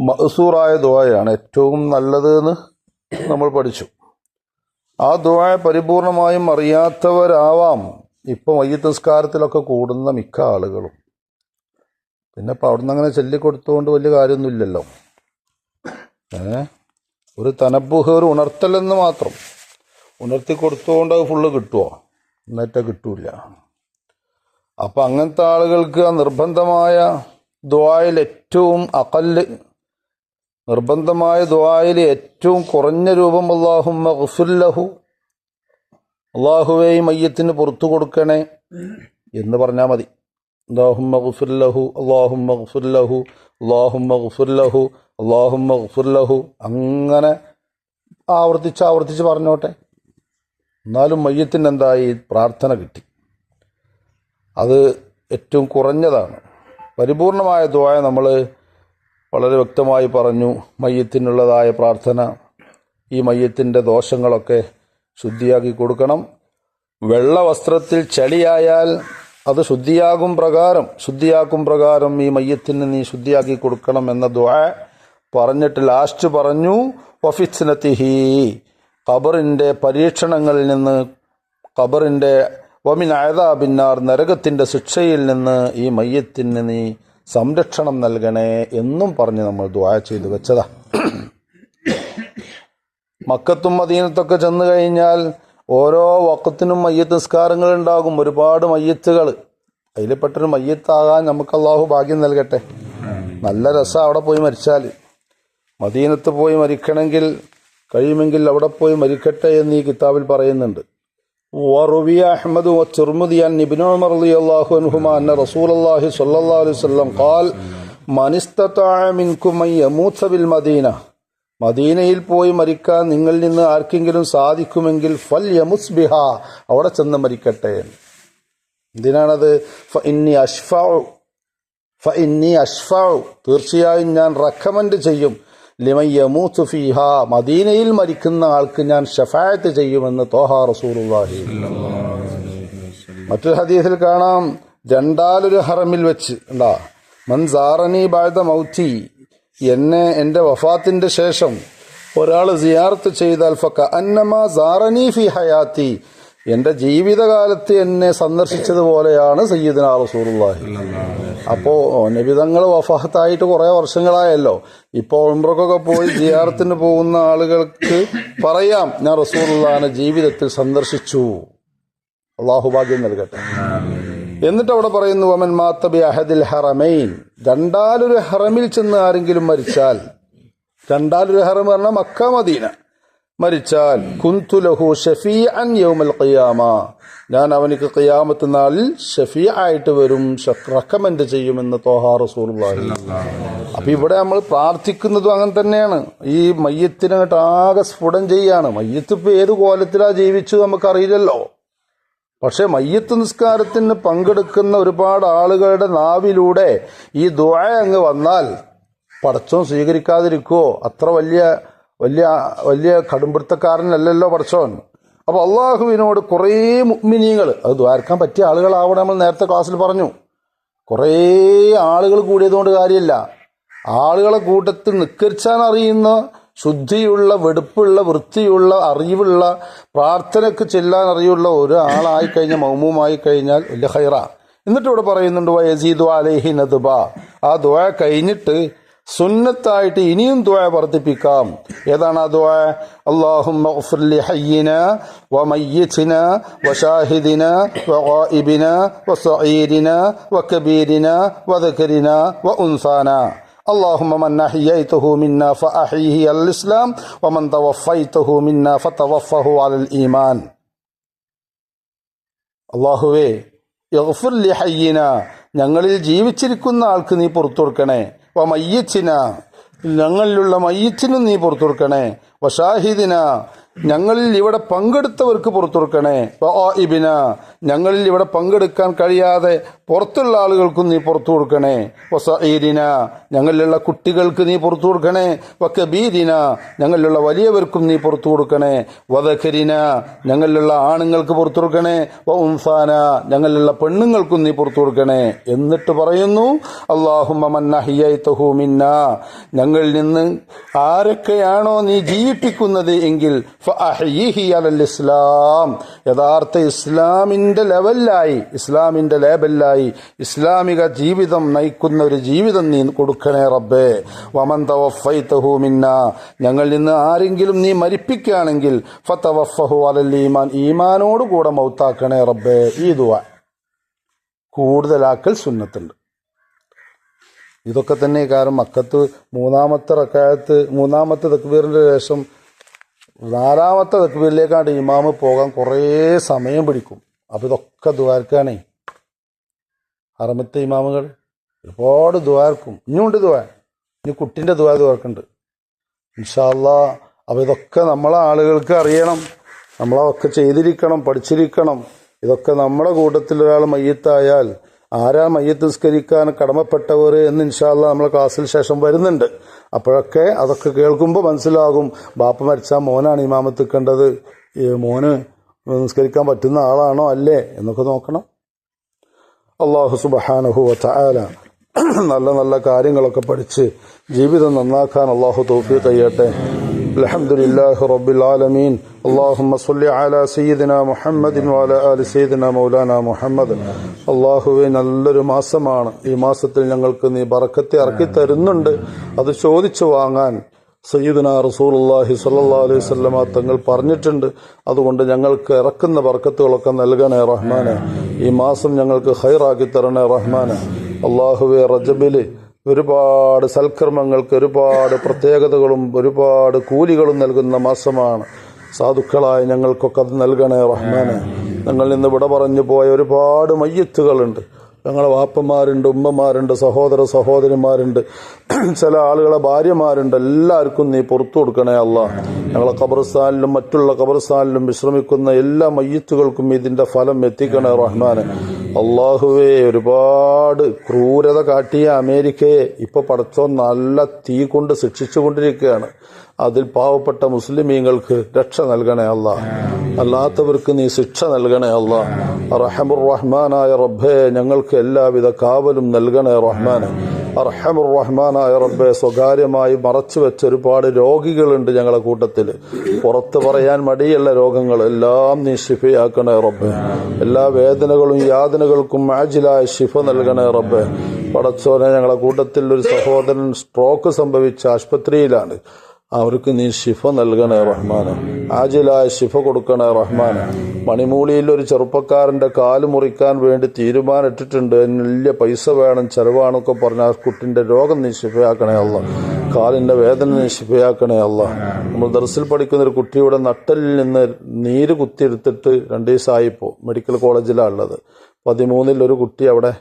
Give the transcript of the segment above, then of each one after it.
മഹസൂറായ ദുആയാണ് ഏറ്റവും നല്ലത് എന്ന് നമ്മൾ പഠിച്ചു. ആ ദുബായ പരിപൂർണമായും അറിയാത്തവരാവാം ഇപ്പം മയ്യത്ത് നിസ്കാരത്തിലൊക്കെ കൂടുന്ന മിക്ക ആളുകളും. പിന്നെ ഇപ്പം അവിടുന്ന് അങ്ങനെ ചൊല്ലിക്കൊടുത്തുകൊണ്ട് വലിയ കാര്യമൊന്നുമില്ലല്ലോ. ഏ? ഒരു തനബുഹ ഒരു ഉണർത്തലെന്ന് മാത്രം. ഉണർത്തി കൊടുത്തുകൊണ്ട് അത് ഫുള്ള് കിട്ടുമോ എന്നിട്ട് കിട്ടൂല അപ്പം അങ്ങനത്തെ ആളുകൾക്ക് ആ നിർബന്ധമായ ദ്വായിൽ ഏറ്റവും അകൽ നിർബന്ധമായ ദ്വായിൽ ഏറ്റവും കുറഞ്ഞ രൂപം അള്ളാഹുമ്മ ഗുഫുല്ലഹു അള്ളാഹുവേ ഈ മയ്യത്തിന് പുറത്തു കൊടുക്കണേ എന്ന് പറഞ്ഞാൽ മതി. അള്ളാഹുമ്മ ഗുഫുല്ലഹു അള്ളാഹുമ്മ ഗുഫുല്ലഹു അള്ളാഹുമ്മ ഗുഫുല്ലഹു അള്ളാഹുമ്മ ഗുഫുല്ലഹു അങ്ങനെ ആവർത്തിച്ച് ആവർത്തിച്ച് പറഞ്ഞോട്ടെ. എന്നാലും മയ്യത്തിന് എന്തായി പ്രാർത്ഥന കിട്ടി? അത് ഏറ്റവും കുറഞ്ഞതാണ്. പരിപൂർണമായ ദ്വായ നമ്മൾ വളരെ വ്യക്തമായി പറഞ്ഞു. മയ്യത്തിനുള്ളതായ പ്രാർത്ഥന ഈ മയ്യത്തിന്റെ ദോഷങ്ങളൊക്കെ ശുദ്ധിയാക്കി കൊടുക്കണം. വെള്ള വസ്ത്രത്തിൽ ചളിയായാൽ അത് ശുദ്ധിയാകും പ്രകാരം ശുദ്ധിയാക്കും പ്രകാരം ഈ മയ്യത്തിന് നീ ശുദ്ധിയാക്കി കൊടുക്കണം എന്ന ദ്വാ പറഞ്ഞിട്ട് ലാസ്റ്റ് പറഞ്ഞു ഒഫിസിനത്തിഹി ഖബറിന്റെ പരീക്ഷണങ്ങളിൽ നിന്ന് ഖബറിന്റെ വമിൻ അയതാബിന്നാർ നരകത്തിന്റെ ശിക്ഷയിൽ നിന്ന് ഈ മയ്യത്തിന് നീ സംരക്ഷണം നൽകണേ എന്നും പറഞ്ഞ് നമ്മൾ ദ്വാ ചെയ്തു വെച്ചതാ. മക്കത്തും മദീനത്തൊക്കെ ചെന്ന് കഴിഞ്ഞാൽ ഓരോ വക്കത്തിനും മയ്യത്ത് നിസ്കാരങ്ങൾ ഉണ്ടാകും. ഒരുപാട് മയ്യത്തുകൾ. അതിൽപ്പെട്ടൊരു മയ്യത്താകാൻ നമുക്ക് അള്ളാഹു ഭാഗ്യം നൽകട്ടെ. നല്ല രസം അവിടെ പോയി മരിച്ചാൽ. മദീനത്ത് പോയി മരിക്കണമെങ്കിൽ കഴിയുമെങ്കിൽ അവിടെ പോയി മരിക്കട്ടെ എന്ന് ഈ കിതാബിൽ പറയുന്നുണ്ട്. وروي أحمد والترمذي عن ابن عمر رضي الله عنهما أن رسول الله صلى الله عليه وسلم قال من استطاع منكم أن يموت بالمدينة മദീനയിൽ പോയി മരിക്കാൻ നിങ്ങളിൽ നിന്ന് ആർക്കെങ്കിലും സാധിക്കുമെങ്കിൽ ഫൽ യമുസ് ബിഹ അവിടെ ചെന്ന് മരിക്കട്ടെ എന്തിനാണത് ഫ ഇന്നി അഷ്ഫ ഫ ഇന്നി അഷ്ഫ തീർച്ചയായും ഞാൻ റെക്കമെൻഡ് ചെയ്യും ഫീഹ മദീനയിൽ മരിക്കുന്ന ആൾക്ക് ഞാൻ ഷഫായത്ത് ചെയ്യുമെന്ന് തോഹ റസൂലുള്ളാഹി. മറ്റൊരു ഹദീസിൽ കാണാം രണ്ടാലൊരു ഹറമിൽ വെച്ച് ഉണ്ടാ മൻസാറനി ബാഴ്ത മൗത്തി എന്നെ എന്റെ വഫാത്തിന്റെ ശേഷം ഒരാൾ സിയാർത്ത് ചെയ്താൽ ഫക്ക അന്നമ സാറനി ഫി ഹയാത്തി എന്റെ ജീവിതകാലത്ത് എന്നെ സന്ദർശിച്ചതുപോലെയാണ് സയ്യിദിന റസൂലുള്ളാഹി. അപ്പോ നബിതങ്ങൾ വഫാത്തായിട്ട് കുറേ വർഷങ്ങളായല്ലോ. ഇപ്പോൾ ഉംറക്കൊക്കെ പോയി ജിയാറത്തിന് പോകുന്ന ആളുകൾക്ക് പറയാം ഞാൻ റസൂറുള്ളാഹിനെ ജീവിതത്തിൽ സന്ദർശിച്ചു. അള്ളാഹു ഭാഗ്യം നൽകട്ടെ. എന്നിട്ട് അവിടെ പറയുന്നു വമൻ മാത്തബി അഹദിൽ ഹറമൈൻ. രണ്ടാലൊരു ഹറമിൽ ചെന്ന് ആരെങ്കിലും മരിച്ചാൽ രണ്ടാലൊരു ഹറം പറഞ്ഞാൽ മക്ക മദീന. മരിച്ചാൽ കുന്തുലഹു ഷഫീ അൻ യൗമൽ ഖിയാമ. ഞാൻ അവനിക്ക് ഖിയാമത്ത് നാളിൽ ഷഫീ ആയിട്ട് വരും റെക്കമെൻഡ് ചെയ്യുമെന്ന് തോഹാ റസൂലുള്ളാഹി. അപ്പൊ ഇവിടെ നമ്മൾ പ്രാർത്ഥിക്കുന്നതും അങ്ങനെ തന്നെയാണ്. ഈ മയ്യത്തിനായിട്ട് ആകെ സ്ഫുടം ചെയ്യാണ്. മയ്യത്ത് ഇപ്പൊ ഏത് കോലത്തിലാ ജീവിച്ചു നമുക്കറിയില്ലല്ലോ. പക്ഷെ മയ്യത്ത് നിസ്കാരത്തിന് പങ്കെടുക്കുന്ന ഒരുപാട് ആളുകളുടെ നാവിലൂടെ ഈ ദുആ അങ്ങ് വന്നാൽ പടച്ചോ സ്വീകരിക്കാതിരിക്കുവോ? അത്ര വലിയ വലിയ വലിയ കടുംപിടുത്തക്കാരനല്ലല്ലോ പടച്ചോൻ. അപ്പൊ അള്ളാഹുവിനോട് കുറേ മുഗ്മിനീങ്ങൾ അത് ദ്വാരക്കാൻ പറ്റിയ ആളുകളാവണം നമ്മൾ നേരത്തെ ക്ലാസ്സിൽ പറഞ്ഞു. കുറേ ആളുകൾ കൂടിയതുകൊണ്ട് കാര്യമില്ല. ആളുകളെ കൂട്ടത്തിൽ നിക്കരിച്ചാൻ അറിയുന്ന ശുദ്ധിയുള്ള വെടുപ്പുള്ള വൃത്തിയുള്ള അറിവുള്ള പ്രാർത്ഥനയ്ക്ക് ചെല്ലാൻ അറിയുള്ള ഒരാളായി കഴിഞ്ഞ മൗമുമായി കഴിഞ്ഞാൽ വലിയ ഹൈറ. എന്നിട്ട് ഇവിടെ പറയുന്നുണ്ട് വയസീദ് അലേഹി നദുബ. ആ ദുആ കഴിഞ്ഞിട്ട് സുന്നത്തായിട്ട് ഇനിയും ദുആ വർദ്ധിപ്പിക്കാം ഏതാണ് ആ ദുആ അല്ലാഹുമ്മ ഗ്ഫിർ ലി ഹയ്യിന വമയ്യിതിന വശാഹിദിന വഗായിബിന വസഈരിന വകബീരിന വദകരിന വഉൻസാന اللهم من أحييته منا فأحيه على الإسلام ومن توفيته منا فتوفه على الإيمان അള്ളാഹുവേ യഗ്ഫിർ ലി ഹയ്യിന ഞങ്ങളിൽ ജീവിച്ചിരിക്കുന്ന ആൾക്ക് നീ പുറത്തു കൊടുക്കണേ വ മയ്യച്ചിന ഞങ്ങളിലുള്ള മയ്യച്ചിനും നീ പുറത്തു കൊടുക്കണേ. വഷാഹിദിന ഞങ്ങളിൽ ഇവിടെ പങ്കെടുത്തവർക്ക് പുറത്തു കൊടുക്കണേ ഇബിന ഞങ്ങളിൽ ഇവിടെ പങ്കെടുക്കാൻ കഴിയാതെ പുറത്തുള്ള ആളുകൾക്കും നീ പുറത്തു കൊടുക്കണേ വസീരിന ഞങ്ങളിലുള്ള കുട്ടികൾക്ക് നീ പുറത്തു കൊടുക്കണേ വക്കബീദിന ഞങ്ങളിലുള്ള വലിയവർക്കും നീ പുറത്തു കൊടുക്കണേ വദഖരിന ഞങ്ങളിലുള്ള ആണുങ്ങൾക്ക് പുറത്തു കൊടുക്കണേ വംസാന ഞങ്ങളിലുള്ള പെണ്ണുങ്ങൾക്കും നീ പുറത്തു കൊടുക്കണേ എന്നിട്ട് പറയുന്നു അള്ളാഹുമ്മ ഞങ്ങളിൽ നിന്ന് ആരൊക്കെയാണോ നീ ജീവിപ്പിക്കുന്നത് എങ്കിൽ ഇസ്ലാം. യഥാർത്ഥ ഇസ്ലാമിന്റെ ലെവലിലായി ഇസ്ലാമിന്റെ ലേബലിലായി ഇസ്ലാമിക ജീവിതം നയിക്കുന്ന ഒരു ജീവിതം നീ കൊടുക്കണേ റബ്ബേ. വമൻ തവഫൈത്തഹൂമിന്ന ഞങ്ങൾ നിന്ന് ആരെങ്കിലും നീ മരിപ്പിക്കുകയാണെങ്കിൽ ഫതവഫഹു അലൽ ഈമാൻ. ഈമാനോട് കൂടെ മൗത്താക്കണേ റബ്ബേ. ഈ ദുആ. കൂടുതലാക്കൽ സുന്നത്തുണ്ട്. ഇതൊക്കെ തന്നെ കാരണം മക്കത്ത് മൂന്നാമത്തെ റക്കായത്ത് മൂന്നാമത്തെ തക്ബീറിന്റെ ശേഷം നാലാമത്തെ തക്ബീറിലേക്കാണ് ഇമാമ് പോകാൻ കുറേ സമയം പിടിക്കും. അപ്പം ഇതൊക്കെ ദ്വാർക്കാണേ അറമത്തെ ഇമാമുകൾ ഒരുപാട് ദ്വാർക്കും ഇനിയുണ്ട് ദ്വാ ഇനി കുട്ടിന്റെ ദ്വാ ദ്വാർക്കുണ്ട് ഇൻഷാല്ല അപ്പം ഇതൊക്കെ നമ്മളെ ആളുകൾക്ക് അറിയണം. നമ്മളതൊക്കെ ചെയ്തിരിക്കണം പഠിച്ചിരിക്കണം. ഇതൊക്കെ നമ്മുടെ കൂട്ടത്തിൽ ഒരാൾ മയ്യത്തായാൽ ആരാ മയ്യത്ത് നിസ്കരിക്കാൻ കടമപ്പെട്ടവർ എന്ന് ഇൻഷാല്ല നമ്മൾ ക്ലാസ്സിൽ ശേഷം വരുന്നുണ്ട്. അപ്പോഴൊക്കെ അതൊക്കെ കേൾക്കുമ്പോൾ മനസ്സിലാകും. ബാപ്പ മരിച്ചാൽ മോനാണ് ഇമാമത്തിക്കേണ്ടത് മോന് നിസ്കരിക്കാൻ പറ്റുന്ന ആളാണോ അല്ലേ എന്നൊക്കെ നോക്കണം. അള്ളാഹു സുബഹാനഹു വല നല്ല നല്ല കാര്യങ്ങളൊക്കെ പഠിച്ച് ജീവിതം നന്നാക്കാൻ അള്ളാഹു തോഫി ചെയ്യട്ടെ الحمد لله رب العالمين اللهم صل على سيدنا محمد وعلى آل سيدنا مولانا മുഹമ്മദ് അള്ളാഹുവെ നല്ലൊരു മാസമാണ് ഈ മാസത്തിൽ ഞങ്ങൾക്ക് നീ ബറക്കത്തെ ഇറക്കി തരുന്നുണ്ട് അത് ചോദിച്ചു വാങ്ങാൻ സയ്യിദുന റസൂലുള്ളാഹി സ്വല്ലല്ലാഹു അലൈഹി വസല്ലമ തങ്ങൾ പറഞ്ഞിട്ടുണ്ട് അതുകൊണ്ട് ഞങ്ങൾക്ക് ഇറക്കുന്ന ബർക്കത്തുകളൊക്കെ നൽകണേ റഹ്മാനെ ഈ മാസം ഞങ്ങൾക്ക് ഹൈറാക്കി തരണേ റഹ്മാനെ അള്ളാഹുവെ റജബില് ഒരുപാട് സൽക്കർമ്മങ്ങൾക്ക് ഒരുപാട് പ്രത്യേകതകളും ഒരുപാട് കൂലികളും നൽകുന്ന മാസമാണ്. സാധുക്കളായ ഞങ്ങൾക്കൊക്കെ അത് നൽകണേ റഹ്മാനെ. ഞങ്ങൾ ഇന്ന് വിട പറഞ്ഞു പോയ ഒരുപാട് മയ്യത്തുകളുണ്ട്. ഞങ്ങളെ വാപ്പന്മാരുണ്ട് ഉമ്മമാരുണ്ട് സഹോദര സഹോദരിമാരുണ്ട്. ചില ആളുകളെ ഭാര്യമാരുണ്ട്. എല്ലാവർക്കും നീ പുറത്തു കൊടുക്കണേ അല്ല ഞങ്ങളെ ഖബർസ്ഥാനിലും മറ്റുള്ള ഖബർസ്ഥാനിലും വിശ്രമിക്കുന്ന എല്ലാ മയ്യത്തുകൾക്കും ഇതിന്റെ ഫലം എത്തിക്കണേ റഹ്മാനെ. അള്ളാഹുവെ ഒരുപാട് ക്രൂരത കാട്ടിയ അമേരിക്കയെ ഇപ്പോൾ പടച്ചോ നല്ല തീ കൊണ്ട് ശിക്ഷിച്ചുകൊണ്ടിരിക്കുകയാണ്. അതിൽ പാവപ്പെട്ട മുസ്ലിമീങ്ങൾക്ക് രക്ഷ നൽകണേ അല്ല അല്ലാത്തവർക്ക് നീ ശിക്ഷ നൽകണേ അല്ല റഹമുർ റഹ്മാനായ റബ്ബേ ഞങ്ങൾക്ക് എല്ലാവിധ കാവലും നൽകണേ റഹ്മാനെ. അർഹമുർ റഹ്മാനായ റബ്ബെ സ്വകാര്യമായി മറച്ചു വെച്ച ഒരുപാട് രോഗികളുണ്ട് ഞങ്ങളുടെ കൂട്ടത്തിൽ. പുറത്ത് പറയാൻ മടിയുള്ള രോഗങ്ങൾ എല്ലാം നീ ഷിഫയാക്കണേ റബ്ബെ. എല്ലാ വേദനകളും യാതനകൾക്കും ആജിലായ ഷിഫ നൽകണേ റബ്ബെ. പടച്ചോനെ ഞങ്ങളുടെ കൂട്ടത്തിൽ ഒരു സഹോദരൻ സ്ട്രോക്ക് സംഭവിച്ച ആശുപത്രിയിലാണ്. അവർക്ക് നീ ശിഫ നൽകണേ റഹ്മാന്. ആജിലായ ശിഫ കൊടുക്കണേ റഹ്മാന്. മണിമൂളിയിൽ ഒരു ചെറുപ്പക്കാരന്റെ കാൽ മുറിക്കാൻ വേണ്ടി തീരുമാനിട്ടിട്ടുണ്ട്. അതിന് വലിയ പൈസ വേണം ചെലവാണൊക്കെ പറഞ്ഞ ആ കുട്ടിന്റെ രോഗം നീ ശിഫയാക്കണേ അല്ല കാലിന്റെ വേദന നീ ശിഫയാക്കണേ അല്ല നമ്മൾ ദർസിൽ പഠിക്കുന്ന ഒരു കുട്ടിയുടെ നട്ടലിൽ നിന്ന് നീര് കുത്തിയെടുത്തിട്ട് രണ്ട് ദിവസമായിപ്പോ മെഡിക്കൽ കോളേജിലാണ് ഉള്ളത്. പതിമൂന്നിൽ ഒരു കുട്ടി അവിടെ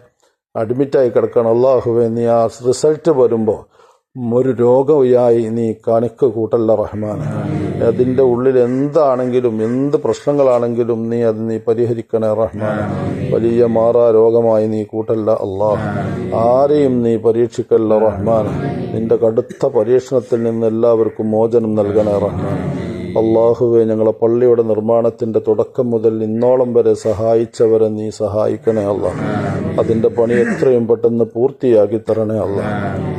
അഡ്മിറ്റായി കിടക്കണം. അള്ളാഹുവെ നീ ആ റിസൾട്ട് വരുമ്പോൾ ഒരു രോഗമായി നീ കണക്ക് കൂട്ടല്ല റഹ്മാൻ അതിന്റെ ഉള്ളിൽ എന്താണെങ്കിലും എന്ത് പ്രശ്നങ്ങളാണെങ്കിലും നീ അത് നീ പരിഹരിക്കണേ റഹ്മാൻ വലിയ മാറാ രോഗമായി നീ കൂട്ടല്ല അള്ളാഹ്. ആരെയും നീ പരീക്ഷിക്കല്ല റഹ്മാൻ നിന്റെ കടുത്ത പരീക്ഷണത്തിൽ നിന്ന് എല്ലാവർക്കും മോചനം നൽകണേ റഹ്മാൻ അള്ളാഹുവെ ഞങ്ങളെ പള്ളിയുടെ നിർമ്മാണത്തിന്റെ തുടക്കം മുതൽ ഇന്നോളം വരെ സഹായിച്ചവരെ നീ സഹായിക്കണേ അല്ല അതിന്റെ പണി എത്രയും പെട്ടെന്ന് പൂർത്തിയാക്കി തരണേ അല്ല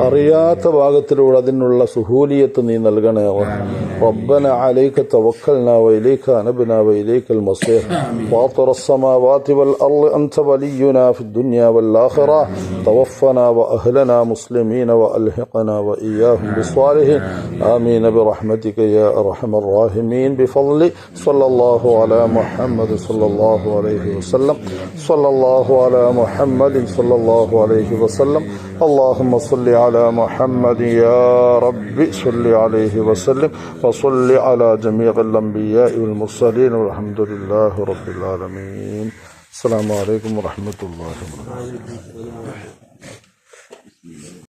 അറിയാത്ത ഭാഗത്തിലൂടെ അതിനുള്ള സുഹൂലിയത്ത് നീ നൽകണേ അല്ല ربنا عليك توكلنا وإليك أنبنا وإليك المصير فاطر السماوات والأرض أنت ولينا في الدنيا والآخرة توفنا وأهلنا مسلمين وألحقنا وإياهم بالصالحين آمين برحمتك يا أرحم الراحمين بفضل صلى الله على محمد صلى الله عليه وسلم. صلى الله على محمد صلى الله عليه وسلم. اللهم صل على محمد يا رب صل عليه وسلم. وصل على جميع الأنبياء والمرسلين والحمد لله رب العالمين. السلام عليكم ورحمة الله وبركاته.